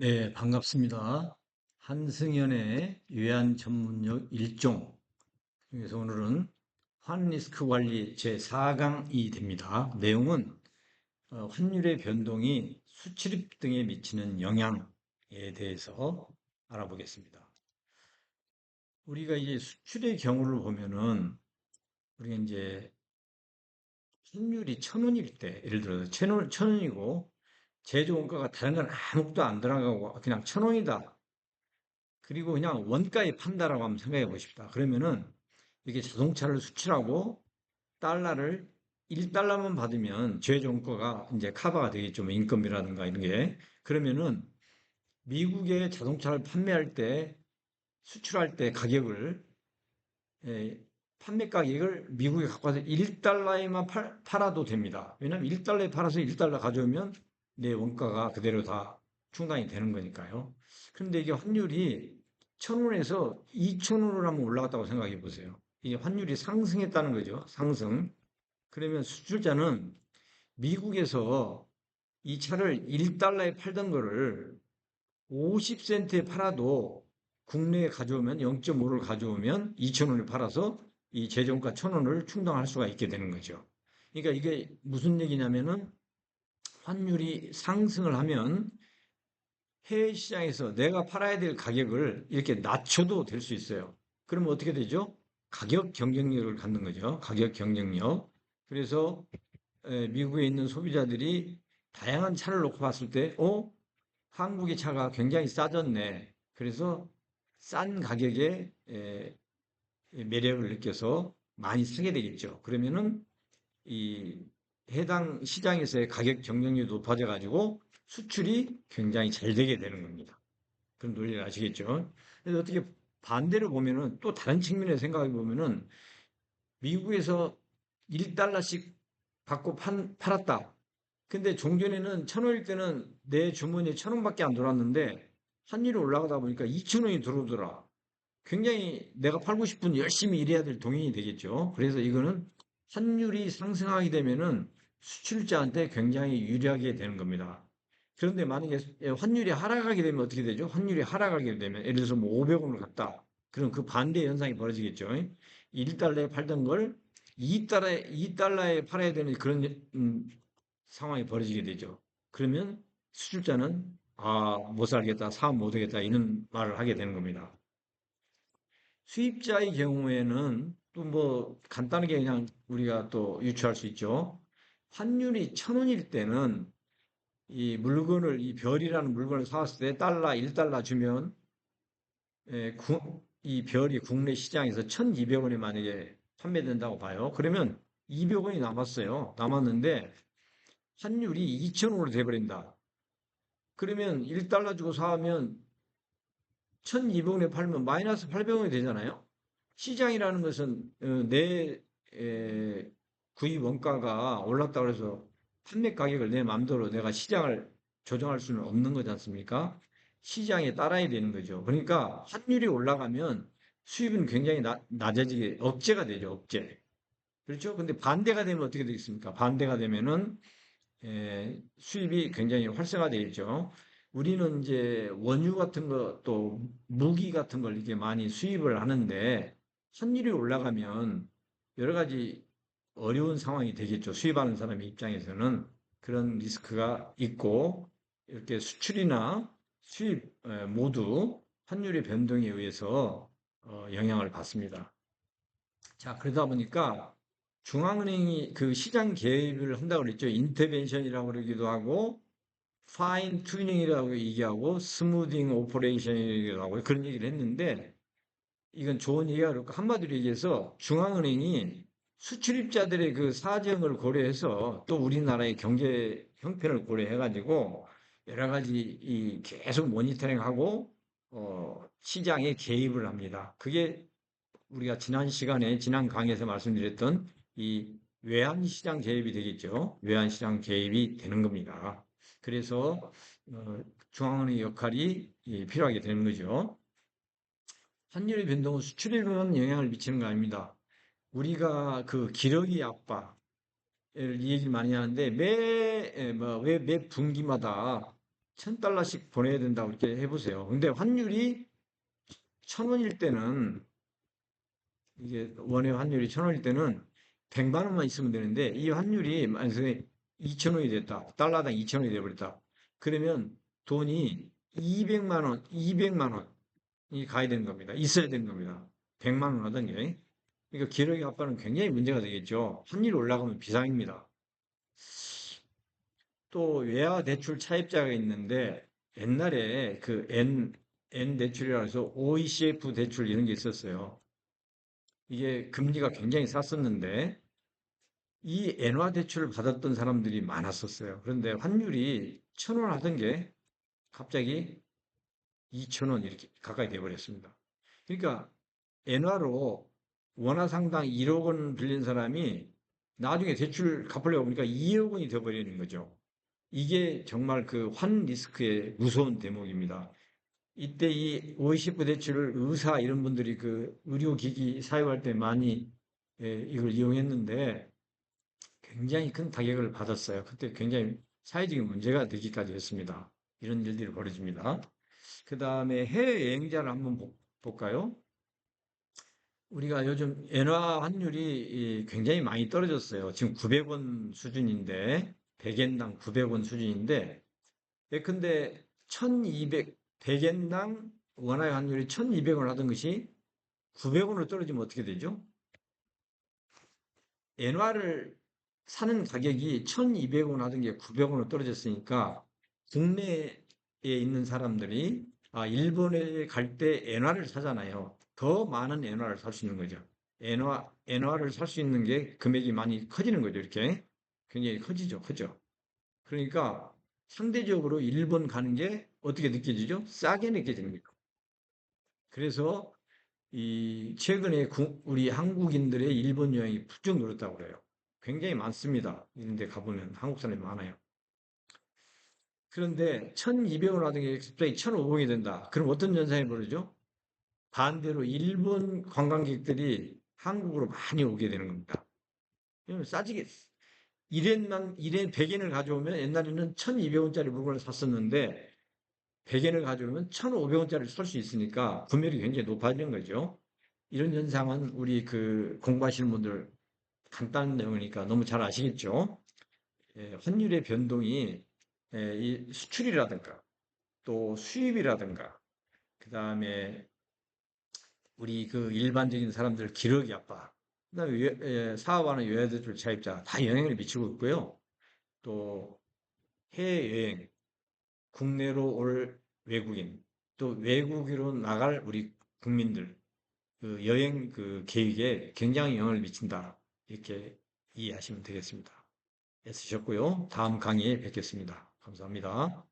네, 반갑습니다. 한승연의 외환 전문역 1종 중에서 오늘은 환 리스크 관리 제4강이 됩니다. 내용은 어, 환율의 변동이 수출입 등에 미치는 영향에 대해서 알아보겠습니다. 우리가 이제 수출의 경우를 보면은 우리가 이제 환율이 천 원일 때 예를 들어서 천 원이고 제조 원가가 다른 건 아무것도 안 들어가고 그냥 천 원이다. 그리고 그냥 원가에 판다라고 한번 생각해 보십시다. 그러면은 이게 자동차를 수출하고 달러를 1달러만 받으면 제조 원가가 이제 커버가 되겠죠. 뭐 인건비라든가 이런 게. 그러면은 미국에 자동차를 판매할 때 수출할 때 가격을 예, 판매 가격을 미국에 갖고 와서 1달러에만 팔, 팔아도 됩니다. 왜냐하면 1달러에 팔아서 1달러 가져오면 내 원가가 그대로 다 충당이 되는 거니까요. 그런데 이게 환율이 천원에서 이천원으로 한번 올라갔다고 생각해 보세요. 이게 환율이 상승했다는 거죠. 상승. 그러면 수출자는 미국에서 이 차를 1달러에 팔던 거를 50센트에 팔아도 국내에 가져오면 0.5를 가져오면 2천원에 팔아서 이 재정가 천원을 충당할 수가 있게 되는 거죠. 그러니까 이게 무슨 얘기냐면은 환율이 상승을 하면 해외 시장에서 내가 팔아야 될 가격을 이렇게 낮춰도 될 수 있어요. 그러면 어떻게 되죠? 가격 경쟁력을 갖는 거죠. 가격 경쟁력. 그래서 미국에 있는 소비자들이 다양한 차를 놓고 봤을 때, 어? 한국의 차가 굉장히 싸졌네. 그래서 싼 가격에 매력을 느껴서 많이 사게 되겠죠. 그러면은 이 해당 시장에서의 가격 경쟁력이 높아져 가지고 수출이 굉장히 잘 되게 되는 겁니다. 그런 논리를 아시겠죠? 그래서 어떻게 반대로 보면은 또 다른 측면에서 생각해 보면은 미국에서 1달러씩 받고 판, 팔았다. 근데 종전에는 천 원일 때는 내 주머니에 천 원밖에 안 들어왔는데 환율이 올라가다 보니까 2천 원이 들어오더라. 굉장히 내가 팔고 싶은 열심히 일해야 될 동인이 되겠죠. 그래서 이거는 환율이 상승하게 되면은 수출자한테 굉장히 유리하게 되는 겁니다. 그런데 만약에 환율이 하락하게 되면 어떻게 되죠? 환율이 하락하게 되면 예를 들어서 뭐 500원을 갖다 그럼 그 반대 현상이 벌어지겠죠. 1달러에 팔던 걸 2달러에 2달러에 팔아야 되는 그런 음, 상황이 벌어지게 되죠. 그러면 수출자는 아, 못 살겠다, 사업 못 하겠다 이런 말을 하게 되는 겁니다. 수입자의 경우에는 또 뭐 간단하게 그냥 우리가 또 유추할 수 있죠. 환율이 천 원일 때는 이 물건을 이 별이라는 물건을 사왔을 때 달러 1달러 주면 예, 구, 이 별이 국내 시장에서 1,200원에 만약에 판매된다고 봐요. 그러면 200원이 남았어요. 남았는데 환율이 2,000원으로 돼버린다. 그러면 1달러 주고 사면 1,200원에 팔면 마이너스 800원이 되잖아요. 시장이라는 것은 어, 내 구입 원가가 올랐다고 해서 판매 가격을 내 마음대로 내가 시장을 조정할 수는 없는 거지 않습니까? 시장에 따라야 되는 거죠. 그러니까 환율이 올라가면 수입은 굉장히 나, 낮아지게 억제가 되죠. 억제. 그렇죠? 근데 반대가 되면 어떻게 되겠습니까? 반대가 되면은 에, 수입이 굉장히 활성화되겠죠. 우리는 이제 원유 같은 거 또 무기 같은 걸 이게 많이 수입을 하는데 환율이 올라가면 여러 가지 어려운 상황이 되겠죠. 수입하는 사람의 입장에서는 그런 리스크가 있고 이렇게 수출이나 수입 모두 환율의 변동에 의해서 어, 영향을 받습니다. 자, 그러다 보니까 중앙은행이 그 시장 개입을 한다고 그랬죠. 인터벤션이라고 그러기도 하고 파인 튜닝이라고 얘기하고 스무딩 오퍼레이션이라고 하고 그런 얘기를 했는데 이건 좋은 얘기가 그렇고 한마디로 얘기해서 중앙은행이 수출입자들의 그 사정을 고려해서 또 우리나라의 경제 형편을 고려해가지고 여러 가지 이 계속 모니터링하고 어, 시장에 개입을 합니다. 그게 우리가 지난 시간에 지난 강의에서 말씀드렸던 이 외환 시장 개입이 되겠죠. 외환 시장 개입이 되는 겁니다. 그래서 어, 중앙은행의 역할이 필요하게 되는 거죠. 환율의 변동은 수출에만 영향을 미치는 거 아닙니다. 우리가 그 기러기 압박을 얘기를 많이 하는데 매, 뭐, 왜, 매 분기마다 1000달러씩 보내야 된다고 이렇게 해보세요. 근데 환율이 1000원일 때는 이게 원의 환율이 1000원일 때는 100만 원만 있으면 되는데 이 환율이 만약에 2,000원이 됐다. 달러당 2,000원이 돼버렸다. 그러면 돈이 200만 원, 200만 원이 가야 되는 겁니다. 있어야 되는 겁니다. 100만 원 하던 게. 그러니까 기록의 아빠는 굉장히 문제가 되겠죠. 환율이 올라가면 비상입니다. 또 외화 대출 차입자가 있는데 옛날에 그 N, N 대출이라 해서 OECF 대출 이런 게 있었어요. 이게 금리가 굉장히 쌌었는데 이 엔화 대출을 받았던 사람들이 많았었어요. 그런데 환율이 천 원 하던 게 갑자기 2천 원 이렇게 가까이 돼버렸습니다. 그러니까 엔화로 원화 상당 1억 원 빌린 사람이 나중에 대출 갚으려고 보니까 2억 원이 돼버리는 거죠. 이게 정말 그 환 리스크의 무서운 대목입니다. 이때 이 OECD 대출을 의사 이런 분들이 그 의료기기 사용할 때 많이 예, 이걸 이용했는데 굉장히 큰 타격을 받았어요. 그때 굉장히 사회적인 문제가 되기까지 했습니다. 이런 일들이 벌어집니다. 그 다음에 해외여행자를 한번 보- 볼까요? 우리가 요즘 엔화 환율이 굉장히 많이 떨어졌어요. 지금 900원 수준인데, 100엔당 900원 수준인데, 예컨대 1200, 100엔당 원화의 환율이 1200원 하던 것이 900원으로 떨어지면 어떻게 되죠? 엔화를 사는 가격이 1200원 하던 게 900원으로 떨어졌으니까 국내에 있는 사람들이 아, 일본에 갈 때 엔화를 사잖아요. 더 많은 엔화를 살 수 있는 거죠. 엔화, 엔화를 살 수 있는 게 금액이 많이 커지는 거죠. 이렇게. 굉장히 커지죠. 크죠. 그러니까 상대적으로 일본 가는 게 어떻게 느껴지죠? 싸게 거죠. 그래서 이 최근에 구- 우리 한국인들의 일본 여행이 부쩍 늘었다고 그래요. 굉장히 많습니다. 이런 데 가보면 한국 사람이 많아요. 그런데 1200원 하던 게 갑자기 1500원이 된다. 그럼 어떤 현상이 벌어지죠? 반대로 일본 관광객들이 한국으로 많이 오게 되는 겁니다. 싸지게 1엔만 1엔 100엔을 가져오면 옛날에는 1200원짜리 물건을 샀었는데 100엔을 가져오면 1500원짜리를 살 수 있으니까 구매력이 굉장히 높아지는 거죠. 이런 현상은 우리 그 공부하시는 분들 간단한 내용이니까 너무 잘 아시겠죠? 예, 환율의 변동이 예, 이 수출이라든가 또 수입이라든가 그 다음에 우리 그 일반적인 사람들 기러기 아빠 그다음에 여- 예, 사업하는 여자들 차입자 다 영향을 미치고 있고요. 또 해외여행, 국내로 올 외국인, 또 외국으로 나갈 우리 국민들 그 여행 그 계획에 굉장히 영향을 미친다. 이렇게 이해하시면 되겠습니다. 애쓰셨고요. 다음 강의에 뵙겠습니다. 감사합니다.